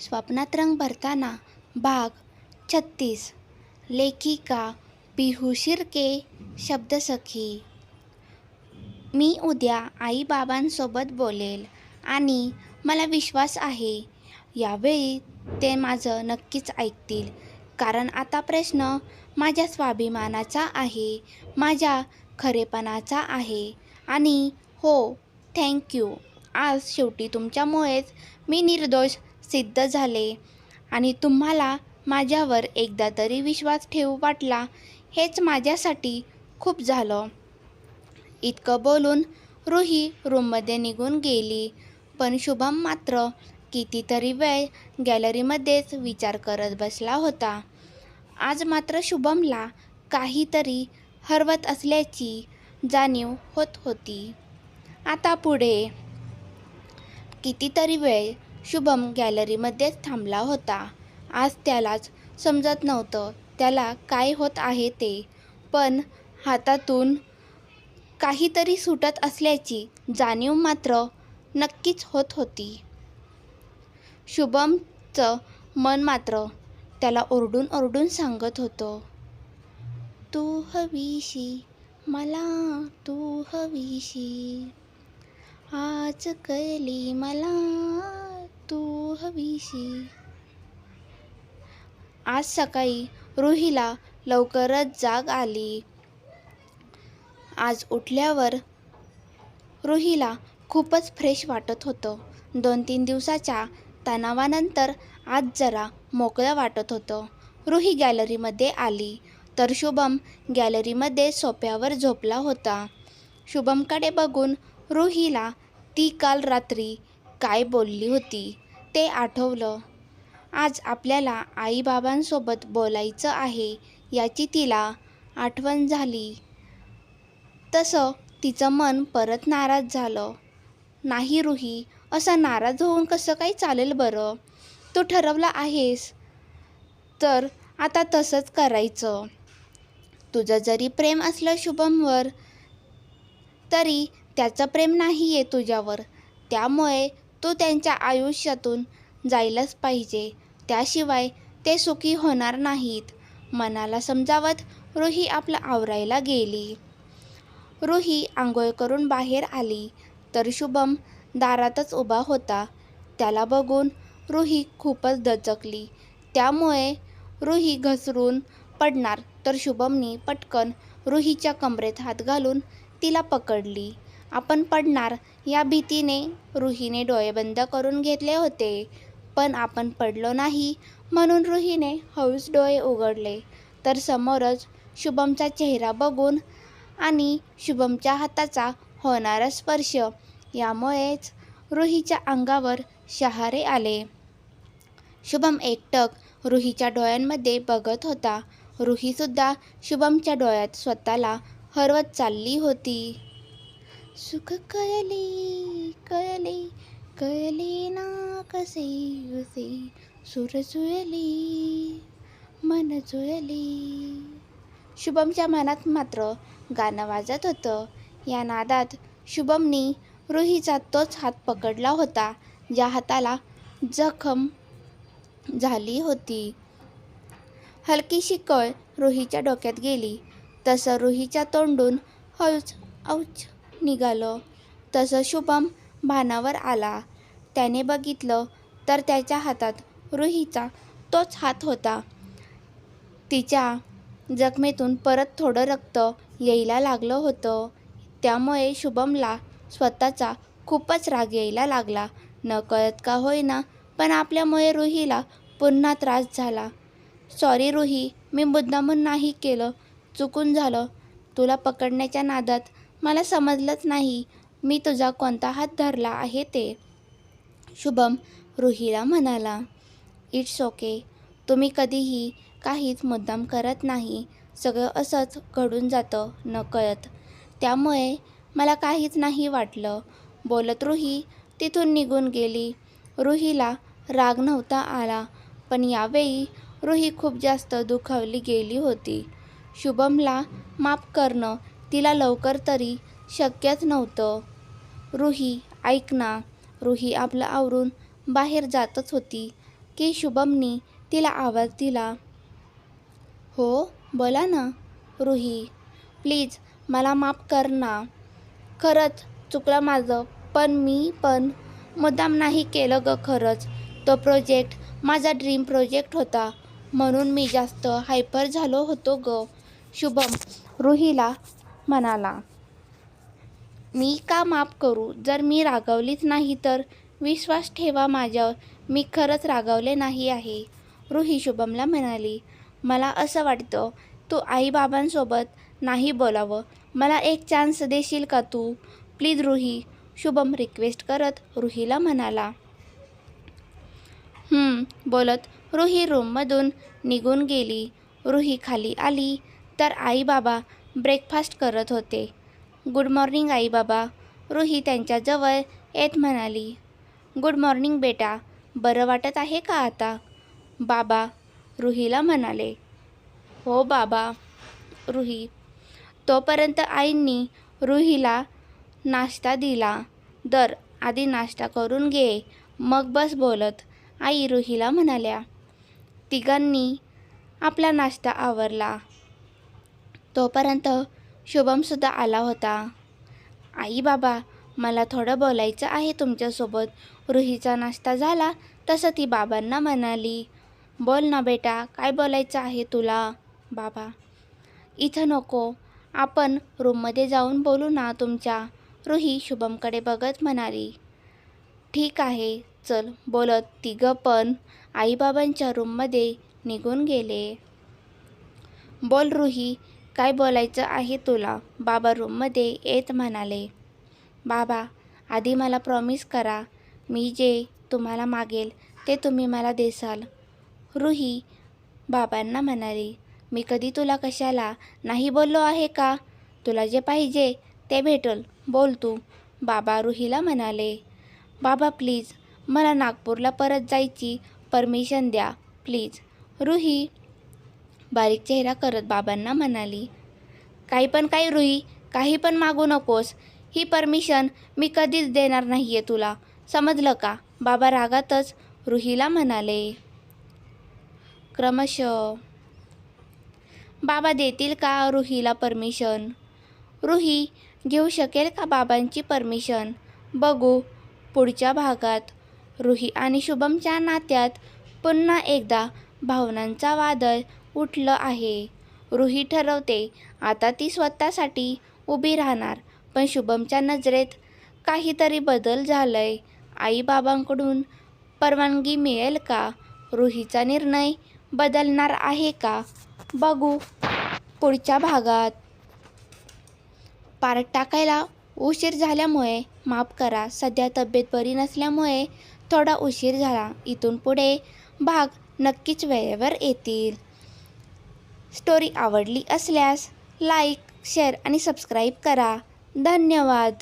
स्वप्नात रंग भरताना भाग छत्तीस लेखिका पिहू शिर्के शब्दसखी. मी उद्या आईबाबांसोबत बोलेल आणि मला विश्वास आहे यावेळी ते माझं नक्कीच ऐकतील. कारण आता प्रश्न माझ्या स्वाभिमानाचा आहे माझ्या खरेपणाचा आहे आणि हो थँक्यू. आज शेवटी तुमच्यामुळेच मी निर्दोष सिद्ध झाले आणि तुम्हाला माझ्यावर एकदा तरी विश्वास ठेवू वाटला हेच माझ्यासाठी खूप झालं. इतकं बोलून रुही रूममध्ये निघून गेली. पण शुभम मात्र कितीतरी वेळ गॅलरीमध्येच विचार करत बसला होता. आज मात्र शुभमला काहीतरी हरवत असल्याची जाणीव होत होती. आता पुढे कितीतरी वेळ शुभम गॅलरीमध्येच थांबला होता. आज त्यालाच समजत नव्हतं त्याला काय होत आहे ते. पण हातातून काहीतरी सुटत असल्याची जाणीव मात्र नक्कीच होत होती. शुभमचं मन मात्र त्याला ओरडून ओरडून सांगत होतं. तू हवीशी मला तू हवीशी. आज कळली मला तू हवीशी. आज सकाळी रुहीला लवकरच जाग आली. आज उठल्यावर रुहीला खूपच फ्रेश वाटत होतं. दोन तीन दिवसाच्या तणावानंतर आज जरा मोकळं वाटत होतं. रुही गॅलरीमध्ये आली तर शुभम गॅलरीमध्ये सोप्यावर झोपला होता. शुभमकडे बघून रुहीला ती काल रात्री काय बोलली होती ते आठवलं. आज आपल्याला आईबाबांसोबत बोलायचं आहे याची तिला आठवण झाली. तसं तिचं मन परत नाराज झालं. नाही रुही असं नाराज होऊन कसं काही चालेल बरं? तू ठरवलं आहेस तर आता तसंच करायचं. तुझं जरी प्रेम असलं शुभमवर तरी त्याचं प्रेम नाही आहे तुझ्यावर. त्यामुळे तो त्यांच्या आयुष्यातून जायलाच पाहिजे. त्याशिवाय ते सुखी होणार नाहीत. मनाला समजावत रुही आपलं आवरायला गेली. रुही आंघोळ करून बाहेर आली. तर शुभम दारातच उभा होता. त्याला बघून रुही खूपच दचकली. त्यामुळे रुही घसरून पडणार तर शुभमनी पटकन रुहीच्या कमरेत हात घालून तिला पकडली. आपण पडणार या भीतीने रुहीने डोळे बंद करून घेतले होते. पण आपण पडलो नाही म्हणून रुहीने हळूच डोळे उघडले. तर समोरच शुभमचा चेहरा बघून आणि शुभमच्या हाताचा होणारा स्पर्श यामुळेच रुहीच्या अंगावर शहारे आले. शुभम एकटक रुहीच्या डोळ्यांमध्ये बघत होता. रुहीसुद्धा शुभमच्या डोळ्यात स्वतःला हरवत चालली होती. सुख कळले कळले कळले ना कसे उसे. सुर जुळली मन जुळले. शुभमच्या मनात मात्र गाणं वाजत होतं. या नादात शुभमनी रुहीचा तोच हात पकडला होता ज्या हाताला जखम झाली होती. हलकीशी कळ रुहीच्या डोक्यात गेली. तसं रुहीच्या तोंडून हळूच औच निघालं. तसं शुभम भानावर आला. त्याने बघितलं तर त्याच्या हातात रुहीचा तोच हात होता. तिच्या जखमेतून परत थोडं रक्त यायला लागलं होतं. त्यामुळे शुभमला स्वतःचा खूपच राग यायला लागला. न कळत का होईना पण आपल्यामुळे रुहीला पुन्हा त्रास झाला. सॉरी रुही मी मुद्दामून नाही केलं. चुकून झालं. तुला पकडण्याच्या नादात मला समजलंच नाही. मी तुझा कोणता हात धरला आहे ते. शुभम रुहीला म्हणाला इट्स ओके. तुम्ही कधीही काहीच मुद्दाम करत नाही. सगळं असंच घडून जातं न कळत. त्यामुळे मला काहीच नाही वाटलं. बोलत रुही तिथून निघून गेली. रुहीला राग नव्हता आला पण यावेळी रुही खूप जास्त दुखावली गेली होती. शुभमला माफ करणं तिला लवकर तरी शक्यच नव्हतं. रुही ऐक ना रुही आपलं आवरून बाहेर जातच होती. की शुभमनी तिला आवाज दिला. हो बोला ना रुही. प्लीज मला माफ कर ना. खरंच चुकलं माझं पण मी पण मुद्दाम नाही केलं ग खरंच. तो प्रोजेक्ट माझा ड्रीम प्रोजेक्ट होता. म्हणून मी जास्त हायपर झालो होतो ग. शुभम रुहीला म्हणाला मी का माफ करू? जर मी रागावलीच नाही तर विश्वास ठेवा माझ्यावर. मी खरंच रागावले नाही आहे. रुही शुभमला म्हणाली मला असं वाटतं तू आईबाबांसोबत नाही बोलावं. मला एक चान्स देशील का तू? प्लीज रुही. शुभम रिक्वेस्ट करत रुहीला म्हणाला बोलत रुही रूममधून निघून गेली. रुही खाली आली. तर आईबाबा ब्रेकफास्ट करत होते. गुड मॉर्निंग आई बाबा रुही त्यांच्याजवळ येत म्हणाली. गुड मॉर्निंग बेटा. बरं वाटत आहे का आता? बाबा. रुहीला म्हणाले. हो बाबा. रुही. तोपर्यंत आईंनी रुहीला नाश्ता दिला. दर आधी नाश्ता करून घे. मग बस बोलत. आई रुहीला म्हणाल्या. तिघांनी आपला नाश्ता आवरला. तोपर्यंत शुभमसुद्धा आला होता. आई बाबा मला थोडं बोलायचं आहे तुमच्यासोबत. रुहीचा नाश्ता झाला तसं ती बाबांना म्हणाली. बोल ना बेटा काय बोलायचं आहे तुला? बाबा इथं नको. आपण रूममध्ये जाऊन बोलू ना तुमच्या रुही शुभमकडे बघत म्हणाली. ठीक आहे चल बोलत तिघं पण आईबाबांच्या रूममध्ये निघून गेले. बोल रुही काय बोलायचं आहे तुला? बाबा रूममध्ये येत म्हणाले. बाबा आधी मला प्रॉमिस करा. मी जे तुम्हाला मागेल ते तुम्ही मला देसाल. रुही बाबांना म्हणाली मी कधी तुला कशाला नाही बोललो आहे का? तुला जे पाहिजे ते भेटल बोल तू. बाबा रुहीला म्हणाले बाबा प्लीज मला नागपूरला परत जायची परमिशन द्या प्लीज रुही बारीक चेहरा करत बाबांना म्हणाली काही पण काही रुही काही पण मागू नकोस. ही परमिशन मी कधीच देणार नाही आहे तुला. समजलं का? बाबा रागातच रुहीला म्हणाले. क्रमशः बाबा देतील का रुहीला परमिशन? रुही घेऊ शकेल का बाबांची परमिशन? बघू पुढच्या भागात. रुही आणि शुभमच्या नात्यात पुन्हा एकदा भावनांचा वादळ उठलं आहे. रुही ठरवते आता ती स्वतःसाठी उभी राहणार पण शुभमच्या नजरेत काहीतरी बदल झालंय. आईबाबांकडून परवानगी मिळेल का? रुहीचा निर्णय बदलणार आहे का? बघू पुढच्या भागात. पार्ट टाकायला उशीर झाल्यामुळे माफ करा सध्या तब्येत बरी नसल्यामुळे थोडा उशीर झाला. इथून पुढे भाग नक्कीच वेळेवर येतील. स्टोरी आवडली असल्यास लाईक शेअर आणि सबस्क्राईब करा. धन्यवाद.